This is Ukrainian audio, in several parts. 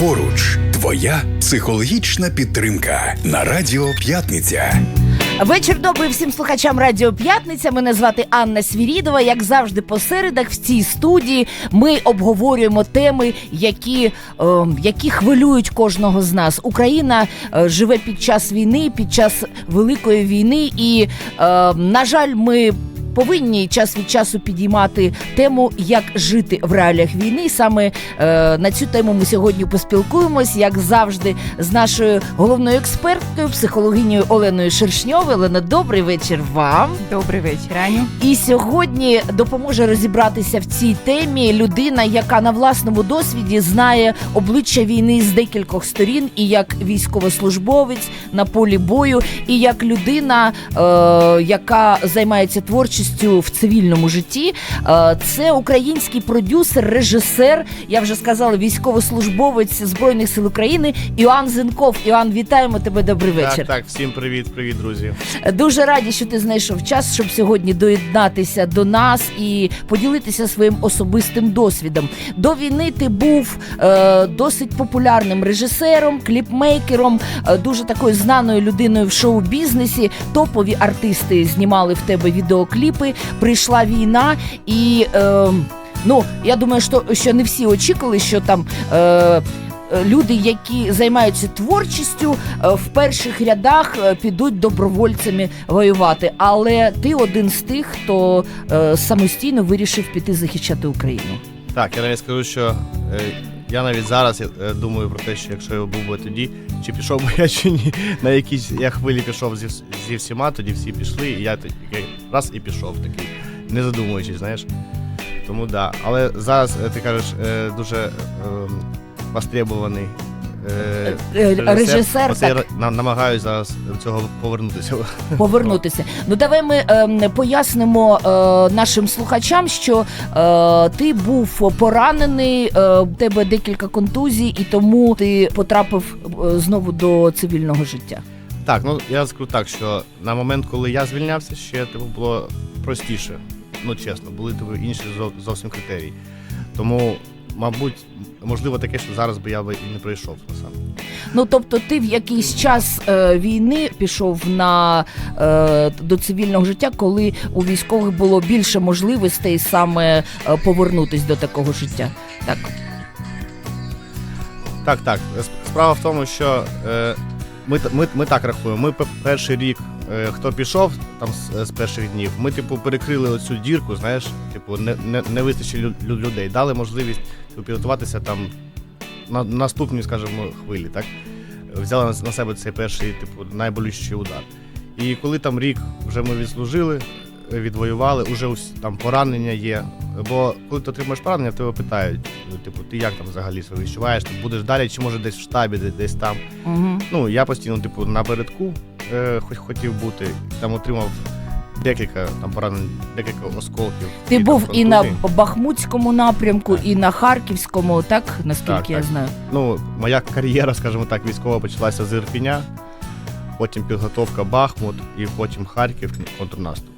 Поруч твоя психологічна підтримка на Радіо П'ятниця. Вечір добрий всім слухачам Радіо П'ятниця. Мене звати Анна Свірідова. Як завжди, по середах в цій студії ми обговорюємо теми, які, е, які хвилюють кожного з нас. Україна е, живе під час війни, під час великої війни, і, е, на жаль, ми. Повинні час від часу підіймати тему, як жити в реаліях війни. Саме е, на цю тему ми сьогодні поспілкуємось, як завжди, з нашою головною експерткою, психологинею Оленою Шершньовою. Олена, добрий вечір вам. Добрий вечір, Аню. І сьогодні допоможе розібратися в цій темі людина, яка на власному досвіді знає обличчя війни з декількох сторін, і як військовослужбовець на полі бою, і як людина, е, яка займається творчістю в цивільному житті. Е, це український продюсер, режисер. Я вже сказала, військовослужбовець збройних сил України Іоанн Зенков. Іоанн, вітаємо тебе. Добрий вечір. Так, так, всім привіт, привіт, друзі. Дуже раді, що ти знайшов час, щоб сьогодні доєднатися до нас і поділитися своїм особистим досвідом. До війни ти був е, досить популярним режисером, кліпмейкером, е, дуже такою знаною людиною в шоу-бізнесі. Топові артисти знімали в тебе відеокліпи. Прийшла війна і. Е, Ну, я думаю, що, що не всі очікували, що там е, люди, які займаються творчістю, е, в перших рядах е, підуть добровольцями воювати. Але ти один з тих, хто е, самостійно вирішив піти захищати Україну. Так, я навіть скажу, що я навіть зараз думаю про те, що якщо я був би тоді, чи пішов би я чи ні, на якійсь я хвилі пішов зі, зі всіма, тоді всі пішли, і я такий раз і пішов такий, не задумуючись, знаєш. Тому да. Але зараз е, ти кажеш, е, дуже е, востребований. Е, Е, режисер, Оце я так. на- намагаюсь зараз до цього повернутися. Повернутися. Ну давай ми е, пояснимо е, нашим слухачам, що е, ти був поранений, е, в тебе декілька контузій, і тому ти потрапив е, знову до цивільного життя. Так, ну я скажу так, що на момент, коли я звільнявся, ще типу було простіше. Ну чесно, були типу, інші зовсім критерії. Тому, мабуть, можливо таке, що зараз би я би і не пройшов сам. Ну тобто, ти в якийсь час е, війни пішов на е, до цивільного життя, коли у військових було більше можливостей саме е, повернутись до такого життя. Так, Так, так. Справа в тому, що е, ми, ми, ми так рахуємо. Ми перший рік, е, хто пішов там з, з перших днів, ми, типу, перекрили оцю дірку, знаєш, типу, не, не, не вистачило лю- лю- людей. Дали можливість підготуватися там на наступній, скажімо, хвилі, так? Взяли на, на себе цей перший, типу, найболючіший удар. І коли там рік вже ми відслужили, е, відвоювали, уже там поранення є. Бо коли ти отримаєш поранення, тебе питають, типу, ти як там взагалі себе відчуваєш, ти будеш далі, чи може десь в штабі, десь там. угу. Ну, я постійно, типу, напередку е, хоч хотів бути, там отримав декілька там поранень, декілька осколків. ти кілька був і на. Бахмутському напрямку, і на Харківському, так наскільки Так, я так. знаю. Ну, моя кар'єра, скажімо так, військова почалася з Ірпіня, потім підготовка Бахмут і потім Харків, контрнаступ.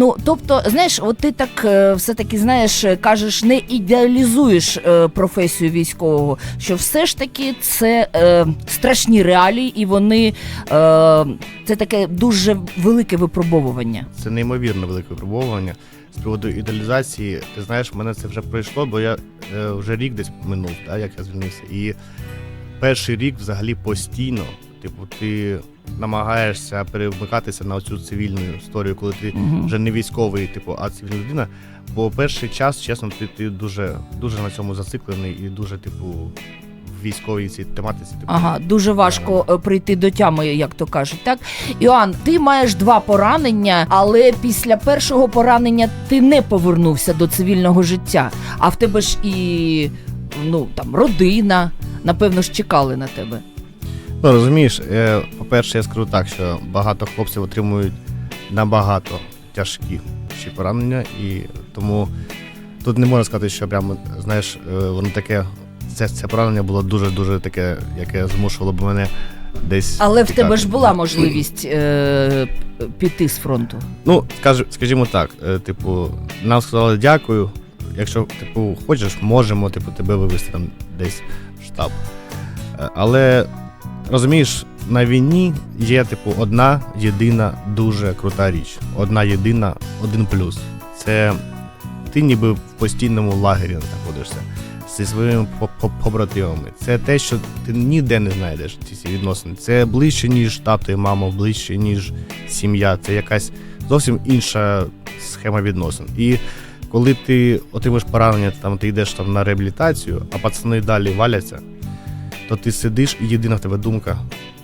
Ну тобто, знаєш, от ти так е, все-таки знаєш, е, кажеш, не ідеалізуєш е, професію військового, що все ж таки це е, страшні реалії, і вони е, це таке дуже велике випробовування. Це неймовірно велике випробовування. З приводу ідеалізації, ти знаєш, мене це вже пройшло, бо я е, вже рік десь минув, да, як я звільнився. І перший рік взагалі постійно, типу, ти намагаєшся перемикатися на цю цивільну історію, коли ти Мгм. вже не військовий, типу, а цивільна людина. Бо перший час, чесно, ти, ти дуже, дуже на цьому зациклений і дуже, типу, в військовій цій тематиці. Типу, Ага, дуже важко е, прийти до тями, як то кажуть. Так, Іоанн, ти маєш два поранення, але після першого поранення ти не повернувся до цивільного життя. А в тебе ж і ну там родина, напевно ж чекали на тебе. Ну, розумієш, е, по-перше, я скажу так, що багато хлопців отримують набагато тяжкі ще поранення, і тому тут не можна сказати, що прямо, знаєш, е, воно таке, це, це поранення було дуже-дуже таке, яке змушувало б мене десь. Але в тебе ж була можливість е, піти з фронту. Ну, скажи, скажімо так, е, типу, нам сказали дякую. Якщо типу, хочеш, можемо типу, тебе вивезти там десь в штаб. Е, Але розумієш, на війні є типу одна єдина дуже крута річ. Одна єдина, один плюс. Це ти ніби в постійному лагері знаходишся зі своїми по- по- побратимами. Це те, що ти ніде не знайдеш ці відносини. Це ближче, ніж тато і мама, ближче, ніж сім'я. Це якась зовсім інша схема відносин. І коли ти отримаєш поранення, там ти йдеш там на реабілітацію, а пацани далі валяться, то ти сидиш і єдина в тебе думка,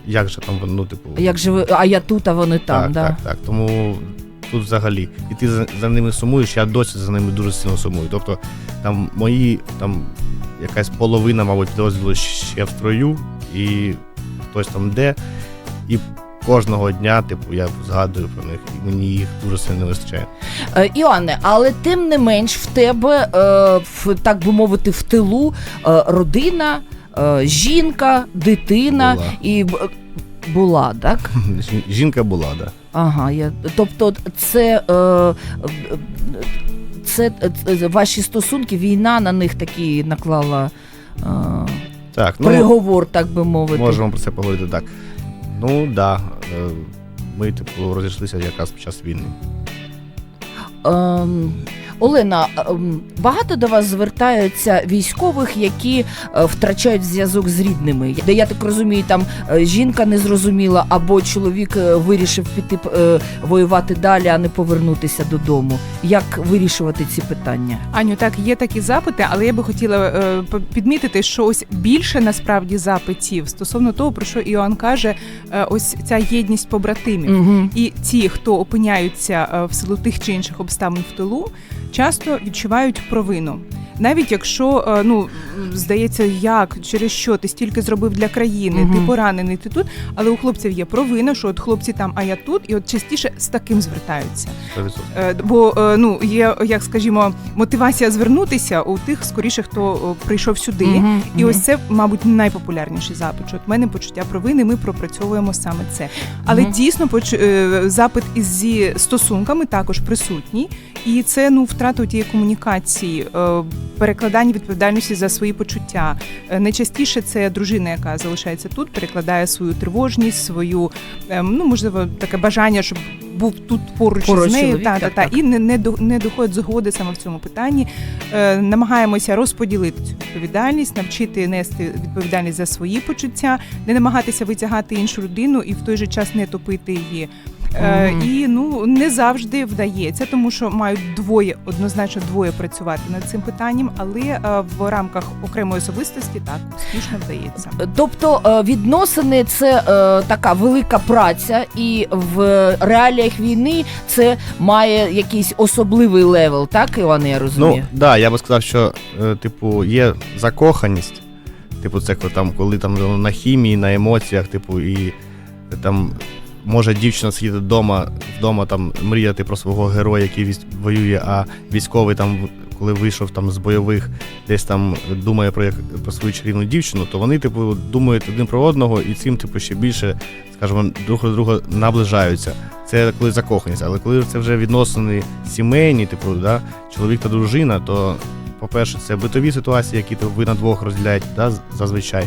як же там ну, типу. Як же ви, а я тут, а вони там, так, да. так, так. Тому тут взагалі. І ти за, за ними сумуєш, я досі за ними дуже сильно сумую. Тобто там мої там якась половина, мабуть, підрозділу ще в строю, і хтось там де. І кожного дня, типу, я згадую про них, і мені їх дуже сильно не вистачає. Е, Іоанне, але тим не менш в тебе, е, в, так би мовити, в тилу е, родина, е, жінка, дитина Була. і була, так? Жінка була, да. Ага, я, тобто це, е, е, це, е, ваші стосунки, війна на них такі наклала е, Так, ну приговор, так би мовити. можемо про це поговорити так. Ну да. е, Ми, типу, розійшлися якраз під час війни. Ем, Олена, ем, багато до вас звертаються військових, які е, втрачають зв'язок з рідними. Де я так розумію, там е, жінка не зрозуміла, або чоловік е, вирішив піти е, воювати далі, а не повернутися додому. Як вирішувати ці питання? Аню, так є такі запити, але я би хотіла е, підмітити, що ось більше насправді запитів стосовно того, про що Іоанн каже, е, ось ця єдність побратимів. Угу. І ті, хто опиняються е, в силу тих чи інших обставин в тилу, часто відчувають провину. Навіть якщо е, ну здається, як через що ти стільки зробив для країни, ти поранений, ти тут, але у хлопців є провина, що от хлопці там, а я тут, і от частіше з таким звертаються. 100%. Е, Бо е, ну є, як скажімо, мотивація звернутися у тих скоріше, хто прийшов сюди. І ось це, мабуть, найпопулярніший запит. Що от мене почуття провини, ми пропрацьовуємо саме це. Але Мгм. дійсно поч- запит із зі стосунками також присутній, і це ну втрата тієї комунікації, перекладання відповідальності за свої почуття. Е, Найчастіше це дружина, яка залишається тут, перекладає свою тривожність, свою ем, ну можливо таке бажання, щоб був тут поруч, Поруч з нею. чоловік, та, так, та, та, так. і не, не, до- не доходить згоди саме в цьому питанні. Е, намагаємося розподілити цю відповідальність, навчити нести відповідальність за свої почуття, не намагатися витягати іншу людину і в той же час не топити її. Е, І ну не завжди вдається, тому що мають двоє однозначно двоє працювати над цим питанням, але е, в рамках окремої особистості так успішно вдається. Тобто е, відносини це е, така велика праця, і в реаліях війни це має якийсь особливий левел, так, Іване, я Ну, да, я би сказав, що, е, типу, є закоханість. Типу, це коли там, коли там ну, на хімії, на емоціях, типу, і там може дівчина сидіти вдома, вдома там мріяти про свого героя, який воює, а військовий там, коли вийшов там з бойових, десь там думає про як про свою чарівну дівчину, то вони, типу, думають один про одного і цим, типу, ще більше, скажімо, друг до друга наближаються. Це коли закоханість, але коли це вже відносини сімейні, типу, да, чоловік та дружина, то, по-перше, це битові ситуації, які ви на двох розділяєте, да, зазвичай.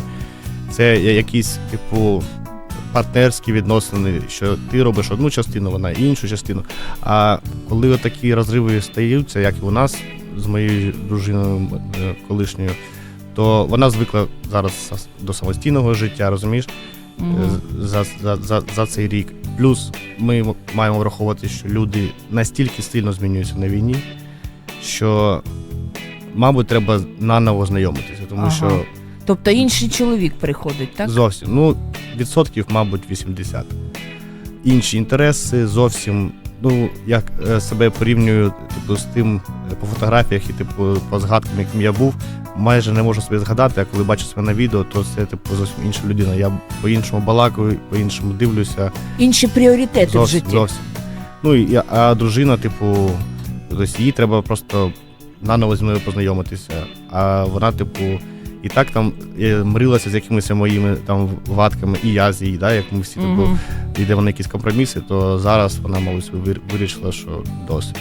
Це якісь, типу, партнерські відносини, що ти робиш одну частину, вона іншу частину. А коли такі розриви стаються, як і у нас з моєю дружиною е, колишньою, то вона звикла зараз до самостійного життя, розумієш? Е, за, за, за, за цей рік. Плюс ми маємо враховувати, що люди настільки сильно змінюються на війні, що, мабуть, треба наново знайомитися, тому Ага. що Тобто інший чоловік приходить, так? зовсім ну, відсотків, мабуть, 80. Інші інтереси зовсім. Ну, як е, себе порівнюю типу, з тим е, по фотографіях і типу по згадкам, яким я був, майже не можу собі згадати, а коли бачу себе на відео, то це типу зовсім інша людина. Я по-іншому балакаю, по-іншому дивлюся. Інші пріоритети в житті. зовсім. Ну і а дружина, типу, тобто їй треба просто наново з мною познайомитися. А вона, типу, і так там мрилася з якимись моїми там вадками, і я з її, да, як ми всі типу, Мгм. йдемо на якісь компроміси, то зараз вона, мабуть, вирішила, що досить.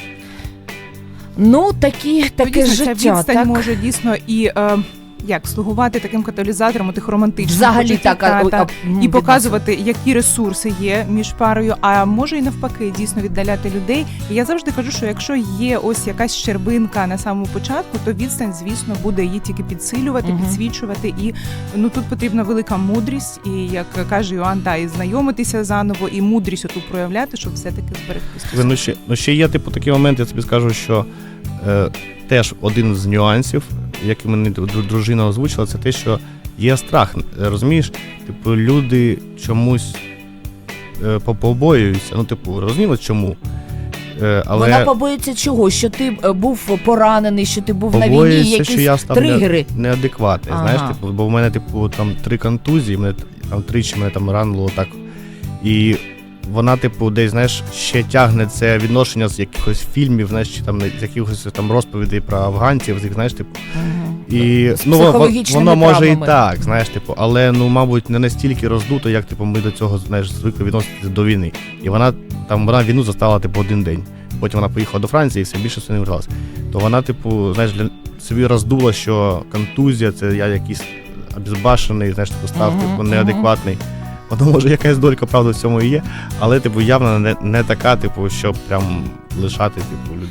Ну, такі, Ну, таке життя. ця відстань так? може дійсно і е, як слугувати таким каталізатором у тих романтичних Взагалі так а- та, а, та, ну, і показувати, які ресурси є між парою, а може і навпаки дійсно віддаляти людей. І я завжди кажу, що якщо є ось якась щербинка на самому початку, то відстань, звісно, буде її тільки підсилювати, Мгм. підсвічувати. І ну тут потрібна велика мудрість, і як каже Йоанн, та і знайомитися заново, і мудрість оту проявляти, щоб все таки зберегти. Ну ще, ну ще є типу такі моменти, я тобі скажу, що е, теж один з нюансів, який мені дру- дружина озвучила, це те, що є страх. Розумієш? Типу, люди чомусь е, побоюються. Ну, типу, розумієш чому? Е, але Вона побоїться чого? Що ти е, був поранений, що ти був на війні, якісь що я став тригери. неадекватний. Ага. Знаєш, типу, бо в мене, типу, там три контузії, мене там тричі мене там ранило так. І вона, типу, десь, знаєш, ще тягне це відношення з якихось фільмів, знаєш, чи там з якихось там розповідей про афганців, з їх, знаєш, типу. І З ну, воно може і так, знаєш, типу, але ну, мабуть, не настільки роздуто, як типу, ми до цього знаєш, звикли відноситися до війни. І вона там вона війну застала типу один день. Потім вона поїхала до Франції і все більше все не верталася. То вона, типу, знаєш, для собі роздула, що контузія це я якийсь обезбашений, знаєш, типу, став типу, неадекватний. Воно може якась долька правди в цьому і є, але типу явно не, не така, типу, щоб прям лишати типу людей.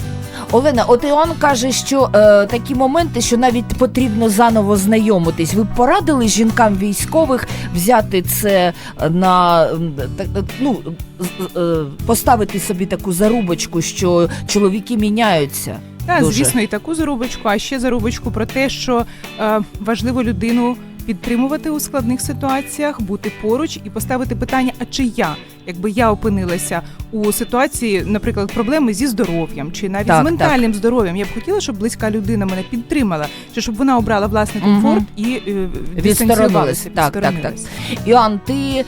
Олена, от Іоанн каже, що е, такі моменти, що навіть потрібно заново знайомитись. Ви б порадили жінкам військових взяти це на м, так, е, ну з- е, поставити собі таку зарубочку, що чоловіки міняються. Так, Дуже. звісно, і таку зарубочку, а ще зарубочку про те, що е, важливо людину підтримувати у складних ситуаціях, бути поруч і поставити питання: а чи я, якби я опинилася у ситуації, наприклад, проблеми зі здоров'ям чи навіть Так, з ментальним здоров'ям, я б хотіла, щоб близька людина мене підтримала, чи щоб вона обрала власний Мгм. комфорт і е, дистанціювалася, Так, так, так. відсторонилась. Іоанн, ти е,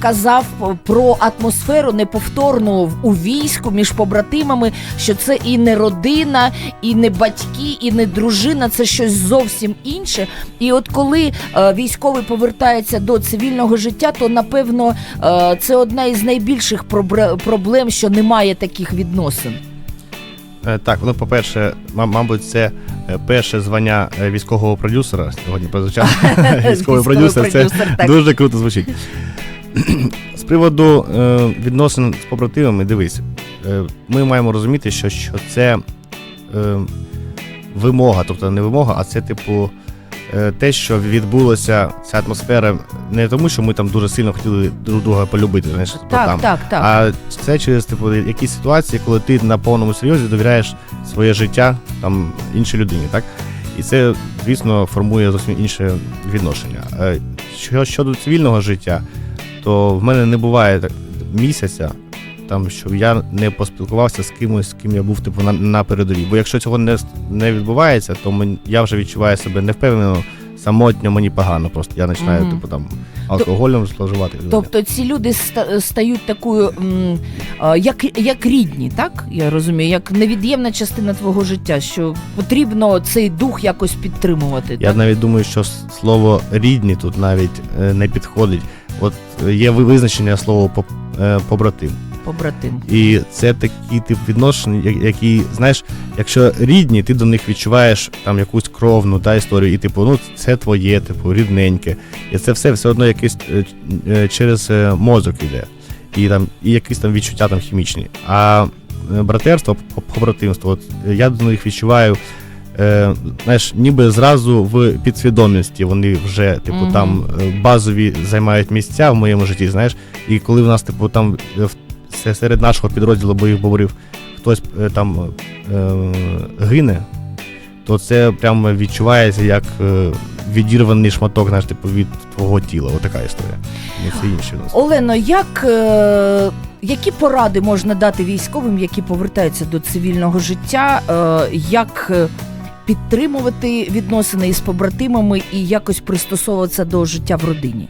казав про атмосферу неповторну в- у війську між побратимами, що це і не родина, і не батьки, і не дружина, це щось зовсім інше. І от коли е, військовий повертається до цивільного життя, то напевно е, це одна із найбільших проблем, що немає таких відносин. Е, Так, ну по-перше, мабуть, це е, перше звання е, військового продюсера сьогодні прозвучало. Військовий продюсер це так. дуже круто звучить. З приводу відносин з побратимами, дивись, ми маємо розуміти, що, що це вимога, тобто не вимога, а це, типу, те, що відбулося ця атмосфера не тому, що ми там дуже сильно хотіли друг друга полюбити, знаєш, Так, там. так, так. А це через типу якісь ситуації, коли ти на повному серйозі довіряєш своє життя там іншій людині, так? І це, звісно, формує зовсім інше відношення. Е, Що щодо цивільного життя, то в мене не буває так місяця, там, щоб я не поспілкувався з кимось, з ким я був типу на, на передовій. Бо якщо цього не, не відбувається, то мен, я вже відчуваю себе невпевнено, самотньо, мені погано. Просто я починаю, Мгм. типу, там алкоголем зловживати. Тобто ці люди стають такою, м, як, як рідні, так? Я розумію, як невід'ємна частина твого життя, що потрібно цей дух якось підтримувати. Я так? навіть думаю, що слово рідні тут навіть е, не підходить. От е, є визначення слова е, побратим. Побратим. І це такий тип відношень, які, знаєш, якщо рідні, ти до них відчуваєш там якусь кровну та історію, і типу, ну це твоє, типу, рідненьке. І це все все одно якесь е, е, через е, мозок іде. І там і якісь там відчуття там хімічні. А братерство, побратимство, от я до них відчуваю. Е, знаєш, ніби зразу в підсвідомості вони вже, типу, Мгм. там е, базові займають місця в моєму житті, знаєш, і коли в нас, типу, там е, серед нашого підрозділу бойових бобрів хтось е, там е, гине, то це прямо відчувається як е, відірваний шматок, знаєш, типу, від твого тіла. Отака історія. Ну, це інші у нас. Олено, як, е, які поради можна дати військовим, які повертаються до цивільного життя? Е, як е, підтримувати відносини із побратимами і якось пристосовуватися до життя в родині?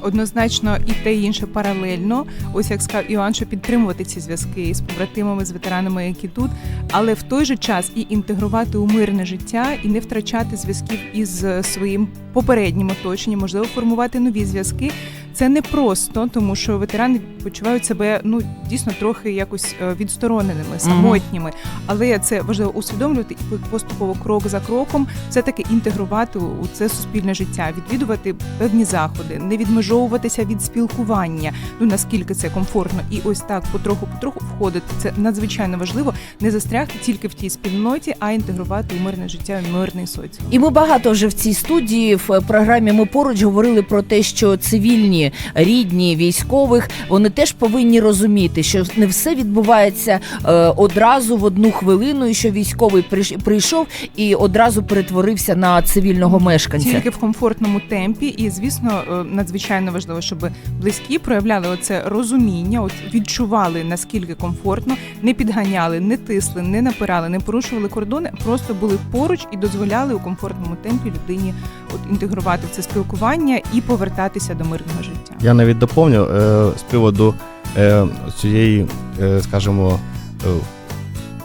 Однозначно і те і інше паралельно. Ось як сказав Іоанн, що підтримувати ці зв'язки з побратимами, з ветеранами, які тут, але в той же час і інтегрувати у мирне життя, і не втрачати зв'язків із своїм попереднім оточенням, можливо, формувати нові зв'язки. Це не просто, тому що ветерани почувають себе ну дійсно трохи якось е, відстороненими, самотніми. Але це важливо усвідомлювати і поступово крок за кроком все таки інтегрувати у у це суспільне життя, відвідувати певні заходи, не відмежовуватися від спілкування. Ну наскільки це комфортно, і ось так потроху потроху входити. Це надзвичайно важливо не застрягти тільки в тій спільноті, а інтегрувати у мирне життя, в мирний соціум. І ми багато вже в цій студії в програмі Ми поруч говорили про те, що цивільні рідні військових вони теж повинні розуміти, що не все відбувається е, одразу в одну хвилину, і що військовий приш- прийшов і одразу перетворився на цивільного мешканця. Тільки в комфортному темпі, і звісно, е, надзвичайно важливо, щоб близькі проявляли оце розуміння, от відчували наскільки комфортно, не підганяли, не тисли, не напирали, не порушували кордони, просто були поруч і дозволяли у комфортному темпі людині от інтегрувати в це спілкування і повертатися до мирного життя. Я навіть доповню е, з приводу е, цієї, е, скажімо, е,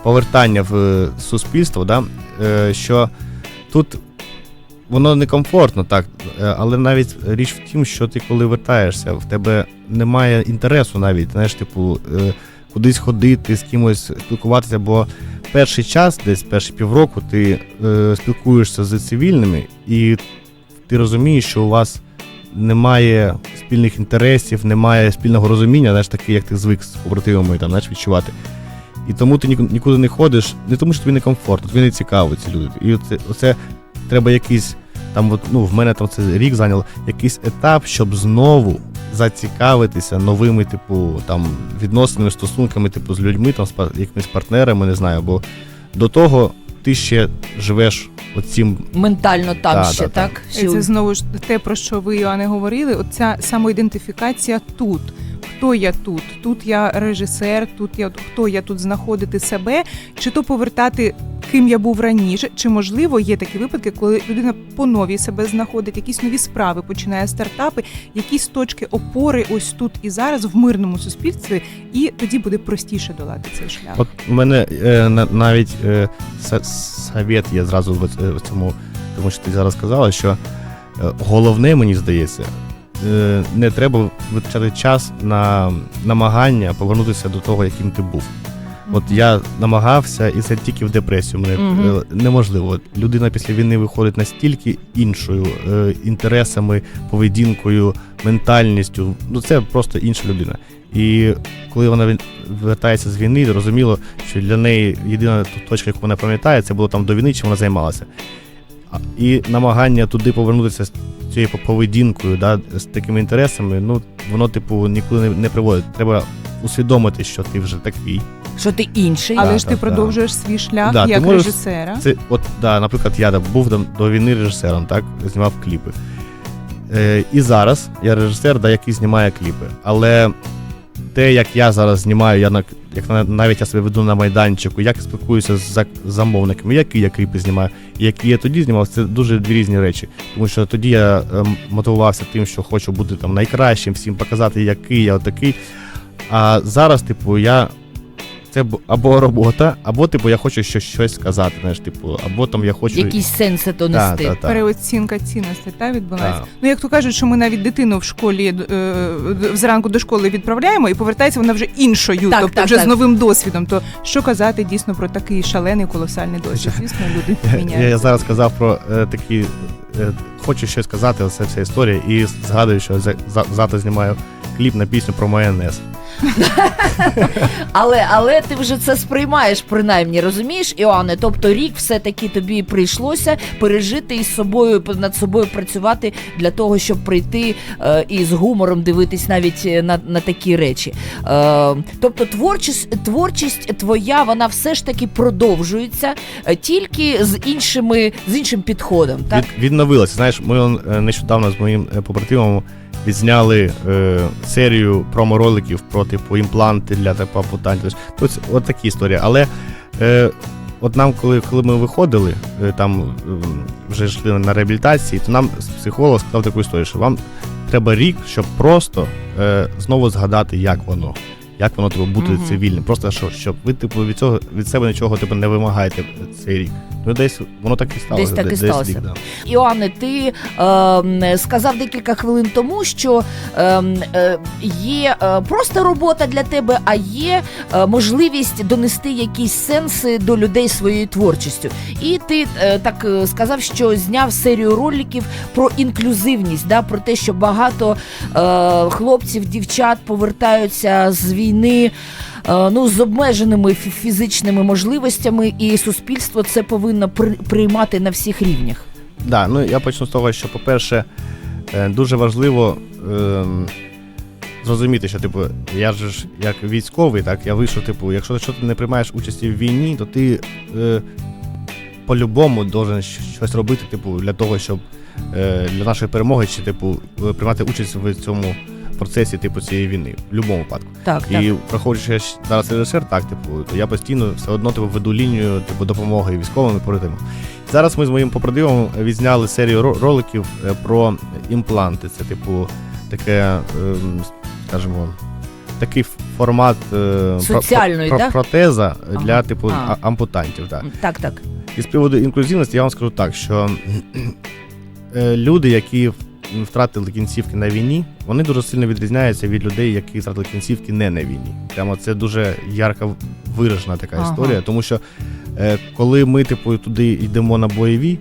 повертання в суспільство, да, е, що тут воно некомфортно, так, е, але навіть річ в тім, що ти коли вертаєшся, в тебе немає інтересу навіть, знаєш, типу, е, кудись ходити, з кимось спілкуватися, бо перший час, десь перші півроку, ти е, спілкуєшся з цивільними, і ти розумієш, що у вас немає спільних інтересів, немає спільного розуміння, знаєш, таке, як ти звик з побратимами там, знаєш, відчувати. І тому ти ніку- нікуди не ходиш, не тому, що тобі некомфортно, тобі не цікаво ці люди. І оце, оце треба якийсь, там, от, ну, в мене там це рік зайняло, якийсь етап, щоб знову зацікавитися новими, типу, там, відносинами, стосунками, типу, з людьми, там, з якимись партнерами, не знаю, бо до того ти ще живеш оцім Ментально там Да, ще да, так. Це знову ж те, про що ви Іоанне, говорили. Оця самоідентифікація тут. Хто я тут? Тут я режисер, тут я хто я тут знаходити себе, чи то повертати ким я був раніше, чи можливо є такі випадки, коли людина по новій себе знаходить, якісь нові справи, починає стартапи, якісь точки опори ось тут і зараз в мирному суспільстві, і тоді буде простіше долати цей шлях. От у мене е, на- навіть е, совет є зразу в, цьому, тому що ти зараз сказала, що е, головне, мені здається, е, не треба витрачати час на намагання повернутися до того, яким ти був. От я намагався, і це тільки в депресію мене е, неможливо. Людина після війни виходить настільки іншою е, інтересами, поведінкою, ментальністю. Ну це просто інша людина. І коли вона вертається з війни, зрозуміло, що для неї єдина точка, яку вона пам'ятає, це було там до війни, чим вона займалася. І намагання туди повернутися з цією поведінкою, да, з такими інтересами, ну воно, типу, нікуди не, не приводить. Треба усвідомити, що ти вже такий. Що ти інший? Але Да, ж ти да, да. продовжуєш свій шлях Да, ти як можеш- режисера. Це, от, да, наприклад, я був там до війни режисером, так, знімав кліпи. Е, і зараз я режисер, да, який знімає кліпи. Але те, як я зараз знімаю, я на, як навіть я себе веду на майданчику, як спілкуюся з замовниками, які я кліпи знімаю, і які я тоді знімав, це дуже дві різні речі. Тому що тоді я ем, мотивувався тим, що хочу бути там найкращим, всім показати, який я отакий. А зараз, типу, я. Це або робота, або типу я хочу щось, щось сказати, знаєш, типу, або там я хочу. Якісь сенси то нести. та, та. Переоцінка цінностей та відбувається. Так. Ну як то кажуть, що ми навіть дитину в школі е, зранку до школи відправляємо, і повертається вона вже іншою, Так, тобто так, вже так. з новим досвідом. То що казати дійсно про такий шалений колосальний досвід? Звісно, люди Я, я зараз сказав про е, такі. Е, хочу щось сказати, оце вся історія, і згадую, що за, за, завтра знімаю кліп на пісню про майонез. Але, але ти вже це сприймаєш, принаймні, розумієш, Іоанне? Тобто рік все-таки тобі прийшлося пережити і з собою над собою працювати для того, щоб прийти е, і з гумором дивитись навіть е, на, на такі речі. Е, тобто, творчість, творчість твоя, вона все ж таки продовжується е, тільки з іншими з іншим підходом. Так Від, відновилася. Знаєш, ми е, нещодавно з моїм побратимом відзняли е, серію промо-роликів про типу імпланти для типу. Тобто, от такі історії. Але е, от нам, коли, коли ми виходили, е, там е, вже йшли на реабілітації, то нам психолог сказав таку історію, що вам треба рік, щоб просто е, знову згадати, як воно. Як воно типу, бути Мгм. цивільним. Просто що, щоб ви типу від цього від себе нічого типу не вимагаєте цей рік. Ну десь воно так і сталося. так і десь сталося. рік, да. Іоанне, ти е, сказав декілька хвилин тому, що е, е, є е, просто робота для тебе, а є е, можливість донести якісь сенси до людей своєю творчістю. І ти е, так е, сказав, що зняв серію роликів про інклюзивність, да, про те, що багато е, хлопців, дівчат повертаються з війни. е, Ну, з обмеженими фізичними можливостями, і суспільство це повинно при- приймати на всіх рівнях. Да, ну я почну з того, що, по-перше, е, дуже важливо ем, зрозуміти, що типу, я ж ж як військовий, так, я вийшов, типу, якщо, якщо ти не приймаєш участі в війні, то ти е, по-любому должен щось робити, типу, для того, щоб е, для нашої перемоги, чи типу, е, приймати участь в цьому процесі, типу, цієї війни, в будь-якому випадку. Так, так. І я ж зараз режисер, так, типу, то я постійно все одно типу, веду лінію типу, допомоги військовим і побратимам. Зараз ми з моїм побратимом відзняли серію роликів е, про імпланти. Це, типу, таке, ем, скажімо, такий формат е, про- про- да? протеза Ага. для типу А. а- ампутантів. Так. Так, так. І з приводу інклюзивності я вам скажу так, що е, люди, які втратили кінцівки на війні, вони дуже сильно відрізняються від людей, які втратили кінцівки не на війні. Прямо це дуже ярко виражена така Ага. історія, тому що е, коли ми, типу, туди йдемо на бойові,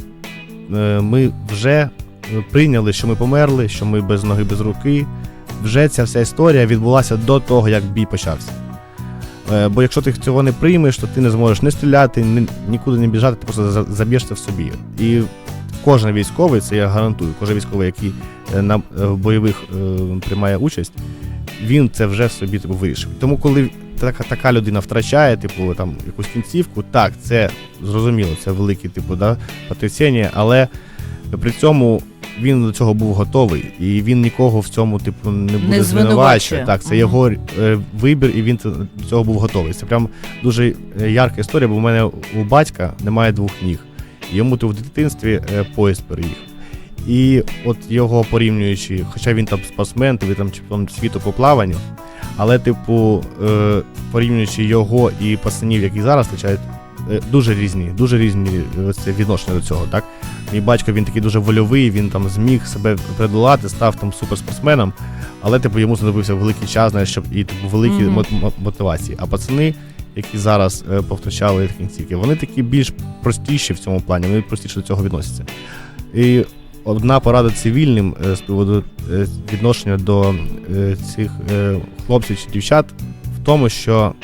е, ми вже е, прийняли, що ми померли, що ми без ноги, без руки. Вже ця вся історія відбулася до того, як бій почався. Е, Бо якщо ти цього не приймеш, то ти не зможеш не стріляти, ні, нікуди не біжати, ти просто за- заб'єшся в собі. І кожен військовий, це я гарантую, кожен військовий, який е, на е, бойових е, приймає участь, він це вже в собі типу, вирішив. Тому, коли така, така людина втрачає, типу, там якусь кінцівку, так, це зрозуміло, це велике, типу, да, потрясіння, але при цьому він до цього був готовий, і він нікого в цьому, типу, не буде звинувачує. звинувачувати. Так, це Мгм. його е, вибір, і він до цього був готовий. Це прям дуже ярка історія, бо в мене у батька немає двох ніг. Йому то в дитинстві е, поїзд переїхав. І от його порівнюючи, хоча він там спортсмен, тобі там чемпіон світу по плаванню, але, типу, е, порівнюючи його і пацанів, які зараз втрачають, е, дуже різні, дуже різні це відношення до цього. Так? Мій батько він такий дуже вольовий, він там зміг себе придолати, став там суперспортсменом, але типу йому знадобився великий час, знаєш, щоб і типу великі мо- мо- мотивації. А пацани, які зараз е, повтрачали кінцівки, вони такі більш простіші в цьому плані, вони простіше до цього відносяться. І одна порада цивільним е, з приводу е, відношення до е, цих е, хлопців чи дівчат в тому, що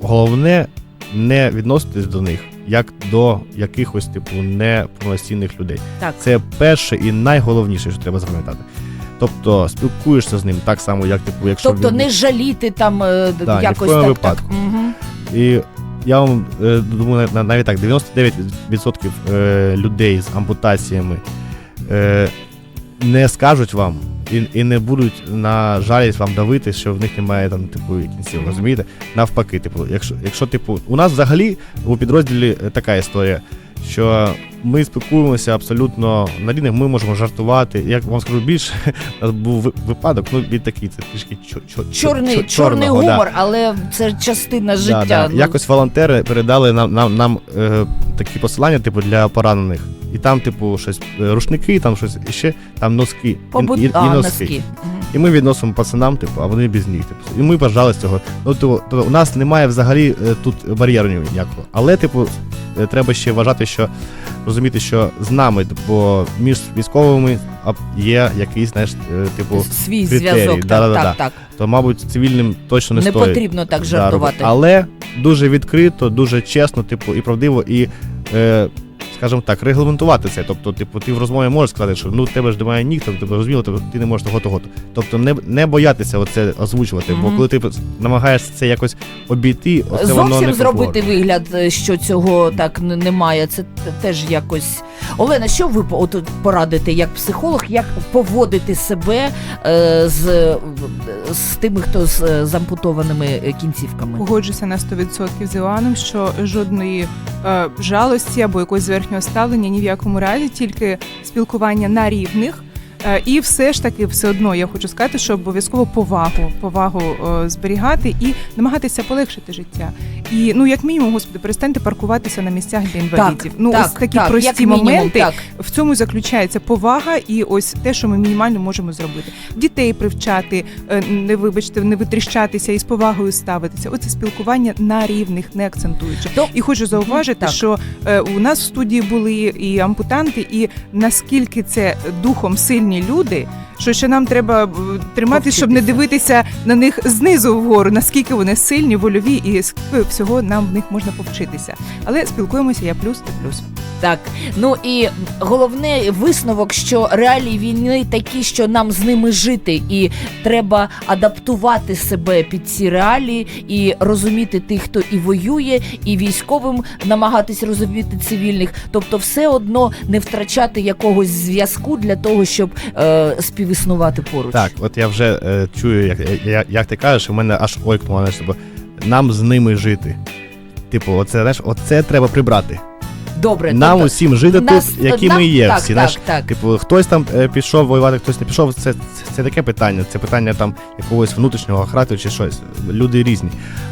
головне не відноситись до них як до якихось типу неповноцінних людей. Так. Це перше і найголовніше, що треба запам'ятати. Тобто спілкуєшся з ним так само, як типу, якщо Тобто він- не жаліти там е, Да, якось так. так. випадку. І я вам е, думаю, на- навіть так, 99% е, людей з ампутаціями не скажуть вам і, і не будуть на жалість вам давити, що в них немає там, типу, кінців, розумієте? Навпаки, типу, якщо, якщо типу, у нас взагалі у підрозділі така історія, що ми спілкуємося абсолютно на рівних, ми можемо жартувати. Як вам скажу більше, у нас був випадок, ну він такий, це трішки чо, чо, Чорний, чо- чорний чорного, да. гумор, але це частина життя. Да, да. ну. Якось волонтери передали нам, нам, нам е, такі посилання, типу, для поранених. І там, типу, щось е, рушники, там щось і ще, там носки. І, Побут... і, і а, носки. носки. Мгм. І ми відносимо пацанам, типу, а вони без них. Типу. І ми бажали з цього. Ну, типу, то у нас немає взагалі е, тут бар'єру ніякого. Але, типу, е, треба ще вважати, що розуміти, що з нами, бо між військовими є якийсь, знаєш, е, типу, Свій критерій, зв'язок. Так, да-да-да. так, так. то, мабуть, цивільним точно не, Не стоїть. потрібно так жартувати. робити. Але дуже відкрито, дуже чесно, типу, і правдиво, і, е, скажімо так, регламентувати це. Тобто, типу, ти в розмові можеш сказати, що ну тебе ж немає ніг, тобто тебе розуміло, тобто, ти не можеш того того. Тобто не, не боятися оце озвучувати, бо коли ти намагаєшся це якось обійти, оце воно Зовсім не зробити вигляд, е, що цього так немає. Це теж якось. Олена, що ви от порадите як психолог, як поводити себе е, з, з тими, хто з, е, з ампутованими е, кінцівками? Погоджуся на 100% з Іоанном, що жодної е, жалості або якогось зверхнього ставлення ні в якому разі, тільки спілкування на рівних. Е, І все ж таки, все одно я хочу сказати, що обов'язково повагу, повагу е, зберігати і намагатися полегшити життя. І ну, як мінімум, господи, перестаньте паркуватися на місцях для інвалідів. ну, так, ось такі так, прості як мінімум, моменти. Так. В цьому заключається повага і ось те, що ми мінімально можемо зробити. Дітей привчати, е, не вибачте, не витріщатися і з повагою ставитися. Оце спілкування на рівних, не акцентуючи. То- І хочу зауважити, так. що у нас в студії були і ампутанти, і наскільки це духом сильні люди. Що ще нам треба е, тримати, щоб не дивитися на них знизу вгору, наскільки вони сильні, вольові, і всього нам в них можна повчитися. Але спілкуємося, я плюс, ти плюс. Так, ну і головне висновок, що реалії війни такі, що нам з ними жити, і треба адаптувати себе під ці реалії і розуміти тих, хто і воює, і військовим намагатись розуміти цивільних. Тобто, все одно не втрачати якогось зв'язку для того, щоб е, співіснувати поруч. Так, от я вже е, чую, як, як, як ти кажеш, у мене аж ойкнуло, типу, нам з ними жити. Типу, оце, знаєш, оце треба прибрати. Добре, Нам тобто, усім жити нас- тут, які нам- ми є. так, всі, так, знаєш, так. Типу, хтось там е, пішов воювати, хтось не пішов. Це, це, це таке питання. Це питання там якогось внутрішнього характеру чи щось. Люди різні.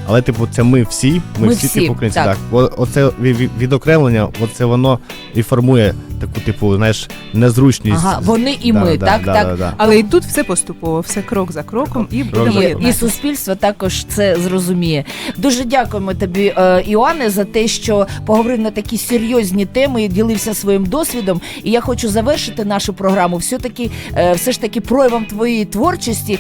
Але, типу, це ми всі, ми, Ми всі, всі, типу, українці. так. Так. О- Оце ві- ві- відокремлення, оце воно і формує таку, типу, знаєш, незручність. Ага, вони і Да, ми, да, так, да, так. Да, да. Але і тут все поступово, все крок за кроком, і Крок будемо І, і суспільство також це зрозуміє. Дуже дякуємо тобі, е, Іоанне, за те, що поговорив на такі серйозні теми і ділився своїм досвідом. І я хочу завершити нашу програму. Все таки, е, все ж таки, проявом твоєї творчості.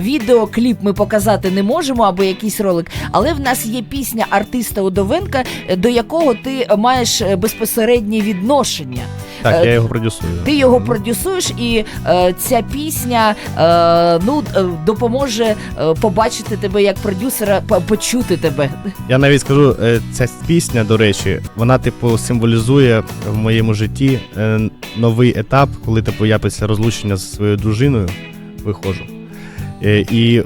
Відеокліп ми показати не можемо або якийсь ролик. Але в нас є пісня артиста Удовенка, е, до якого ти маєш е, безпосереднє відношення. Так, Е, я його продюсую. Ти його продюсуєш, і е, ця пісня е, ну, е, допоможе е, побачити тебе як продюсера, по- почути тебе. Я навіть скажу, е, ця пісня, до речі, вона, типу, символізує в моєму житті е, новий етап, коли типу, я після розлучення з своєю дружиною виходжу. Е, І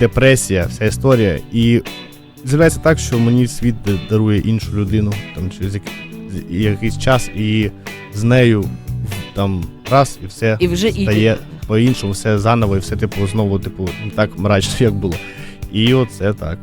депресія, вся історія. І з'являється так, що мені світ д- дарує іншу людину там, через як- з- якийсь час, і з нею там раз і все І вже і стає по-іншому, все заново, і все, типу, знову, типу, не так мрачно, як було. І оце так.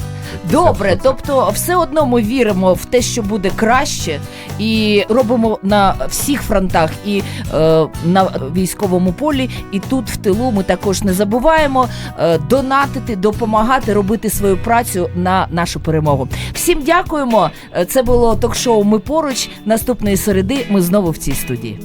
добре. Тобто, все одно ми віримо в те, що буде краще, і робимо на всіх фронтах, і е, на військовому полі, і тут в тилу ми також не забуваємо е, донатити, допомагати, робити свою працю на нашу перемогу. Всім дякуємо. Е, Це було ток-шоу Ми поруч. Наступної середи ми знову в цій студії.